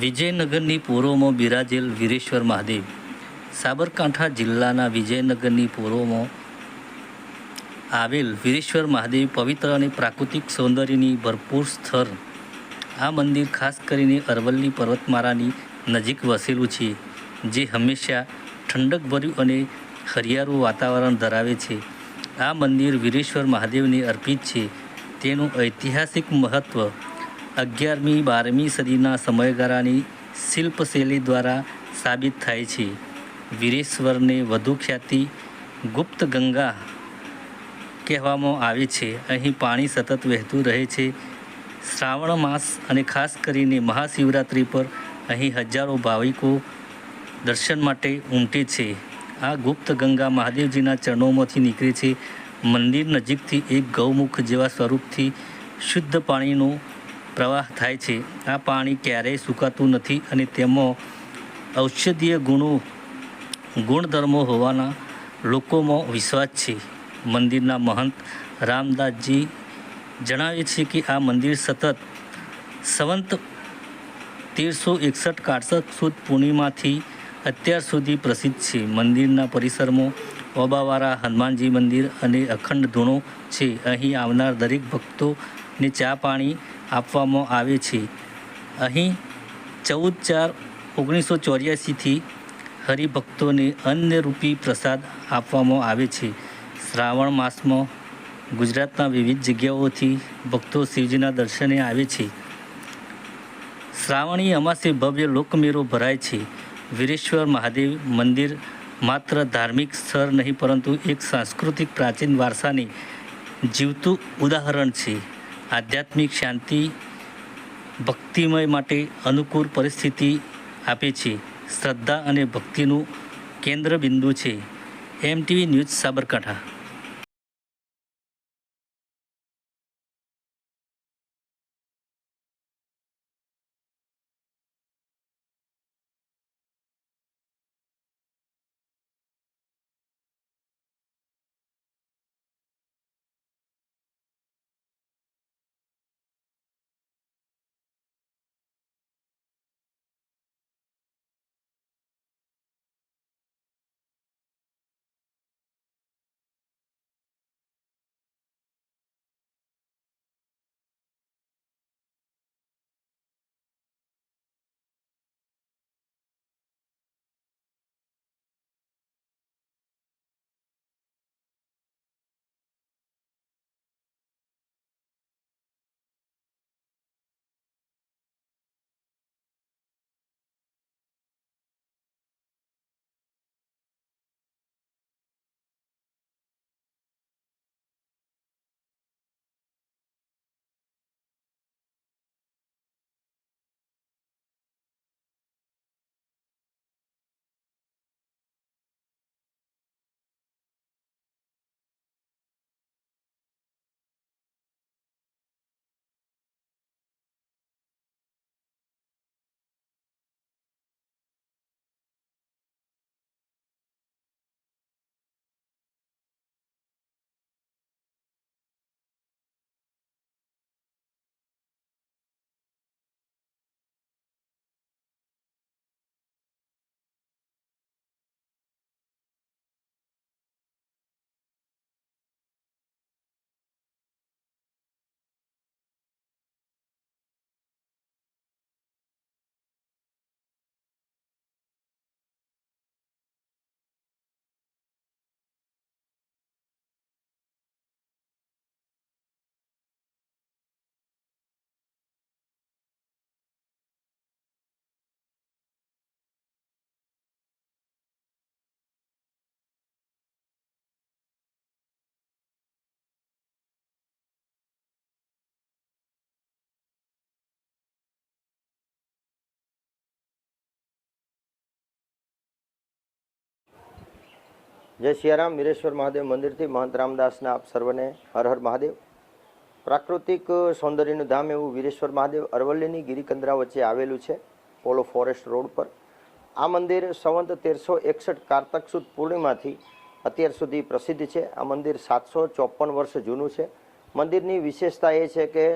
વિજયનગરની પૂર્વમાં બિરાજેલ વીરેશ્વર મહાદેવ. સાબરકાંઠા જિલ્લાના વિજયનગરની પૂર્વમાં આવેલ વીરેશ્વર મહાદેવ પવિત્ર અને પ્રાકૃતિક સૌંદર્યની ભરપૂર સ્થળ. આ મંદિર ખાસ કરીને અરવલ્લી પર્વતમાળાની નજીક વસેલું છે, જે હંમેશા ઠંડકભર્યું અને હરિયાળું વાતાવરણ ધરાવે છે. આ મંદિર વીરેશ્વર મહાદેવને અર્પિત છે. તેનું ઐતિહાસિક મહત્ત્વ અગિયારમી, બારમી સદીના સમયગાળાની શિલ્પશૈલી દ્વારા સાબિત થાય છે. વીરેશ્વરને વધુ ખ્યાતિ ગુપ્ત ગંગા કહેવામાં આવે છે. અહીં પાણી સતત વહેતું રહે છે. શ્રાવણ માસ અને ખાસ કરીને મહાશિવરાત્રિ પર અહીં હજારો ભાવિકો દર્શન માટે ઉમટે છે. આ ગુપ્ત ગંગા મહાદેવજીના ચરણોમાંથી નીકળે છે. મંદિર નજીકથી એક ગૌમુખ જેવા સ્વરૂપથી શુદ્ધ પાણીનો પ્રવાહ થાય છે. આ પાણી ક્યારેય સુકાતું નથી અને તેમાં ઔષધીય ગુણો, ગુણધર્મો હોવાના લોકોમાં વિશ્વાસ છે. મંદિરના મહંત રામદાસજી જણાવે છે કે આ મંદિર સતત સંવંત તેરસો એકસઠ કારસઠ સુદ પૂર્ણિમાથી અત્યાર સુધી પ્રસિદ્ધ છે. મંદિરના પરિસરમાં ઓબાવાળા હનુમાનજી મંદિર અને અખંડ ધૂણો છે. અહીં આવનાર દરેક ભક્તોને ચા પાણી આપવામાં આવે છે. અહીં ચૌદ ચાર ઓગણીસો ચોર્યાસીથી હરિભક્તોને અન્નરૂપી પ્રસાદ આપવામાં આવે છે. શ્રાવણ માસમાં ગુજરાતના વિવિધ જગ્યાઓથી ભક્તો શિવજીના દર્શને આવે છે. શ્રાવણી અમાસે ભવ્ય લોકમેળો ભરાય છે. વીરેશ્વર મહાદેવ મંદિર માત્ર ધાર્મિક સ્થળ નહીં, પરંતુ એક સાંસ્કૃતિક પ્રાચીન વારસાની જીવતું ઉદાહરણ છે. આધ્યાત્મિક શાંતિ ભક્તિમય માટે અનુકૂળ પરિસ્થિતિ આપે છે. શ્રદ્ધા અને ભક્તિનું કેન્દ્ર બિંદુ છે એમટીવી ન્યૂઝ સાબરકાંઠા. જય સિયારામ, વીરેશ્વર મહાદેવ મંદિરથી મહંત રામદાસના આપ સર્વને હર હર મહાદેવ. પ્રાકૃતિક સૌંદર્યનું ધામ એવું વીરેશ્વર મહાદેવ અરવલ્લીની ગિરિકંદરા વચ્ચે આવેલું છે, પોલો ફોરેસ્ટ રોડ પર. આ મંદિર સંવંત તેરસો એકસઠ કારતક સુદ પૂર્ણિમાથી અત્યાર સુધી પ્રસિદ્ધ છે. આ મંદિર સાતસો ચોપન વર્ષ જૂનું છે. મંદિરની વિશેષતા એ છે કે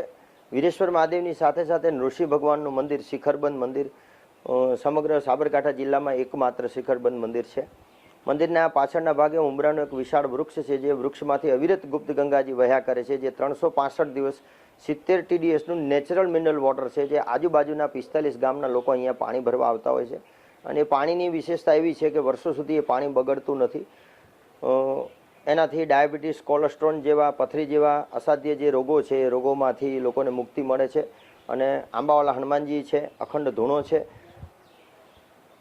વીરેશ્વર મહાદેવની સાથે સાથે નૃષિ ભગવાનનું મંદિર, શિખરબંધ મંદિર સમગ્ર સાબરકાંઠા જિલ્લામાં એકમાત્ર શિખરબંધ મંદિર છે. મંદિરના પાછળના ભાગે ઉમરાનું એક વિશાળ વૃક્ષ છે, જે વૃક્ષમાંથી અવિરત ગુપ્ત ગંગાજી વહ્યા કરે છે, જે ત્રણસો પાસઠ દિવસ સિત્તેર ટીડીએસનું નેચરલ મિનરલ વોટર છે, જે આજુબાજુના પિસ્તાલીસ ગામના લોકો અહીંયા પાણી ભરવા આવતા હોય છે. અને પાણીની વિશેષતા એવી છે કે વર્ષો સુધી એ પાણી બગડતું નથી. એનાથી ડાયાબિટીસ, કોલેસ્ટ્રોલ જેવા, પથરી જેવા અસાધ્ય જે રોગો છે, એ રોગોમાંથી લોકોને મુક્તિ મળે છે. અને આંબાવાલા હનુમાનજી છે, અખંડ ધૂણો છે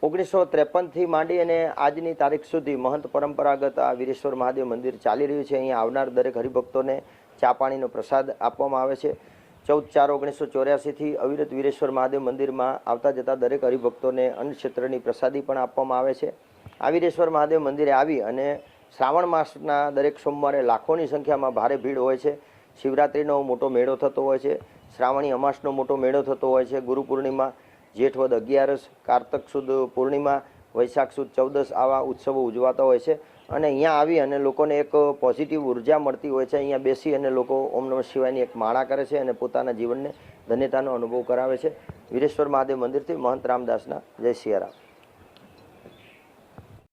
ઓગણીસો ત્રેપનથી માંડી અને આજની તારીખ સુધી મહંત પરંપરાગત આ વીરેશ્વર મહાદેવ મંદિર ચાલી રહ્યું છે. અહીંયા આવનાર દરેક હરિભક્તોને ચા પાણીનો પ્રસાદ આપવામાં આવે છે. ચૌદ ચાર ઓગણીસો ચોર્યાસીથી અવિરત વીરેશ્વર મહાદેવ મંદિરમાં આવતા જતા દરેક હરિભક્તોને ક્ષેત્રની પ્રસાદી પણ આપવામાં આવે છે. આ વીરેશ્વર મહાદેવ મંદિરે આવી અને શ્રાવણ માસના દરેક સોમવારે લાખોની સંખ્યામાં ભારે ભીડ હોય છે. શિવરાત્રિનો મોટો મેળો થતો હોય છે. શ્રાવણી અમાસનો મોટો મેળો થતો હોય છે. ગુરુ પૂર્ણિમા જેઠવદ અગિયારસ, કારતક સુદ પૂર્ણિમા, વૈશાખ સુદ ચૌદસ આવા ઉત્સવો ઉજવાતા હોય છે. અને અહીંયા આવી અને લોકોને એક પોઝિટિવ ઊર્જા મળતી હોય છે. અહીંયા બેસી અને લોકો ઓમ નમઃ શિવાયની એક માળા કરે છે અને પોતાના જીવનને ધન્યતાનો અનુભવ કરાવે છે. વીરેશ્વર મહાદેવ મંદિરથી મહંત રામદાસના જય સિયારામ.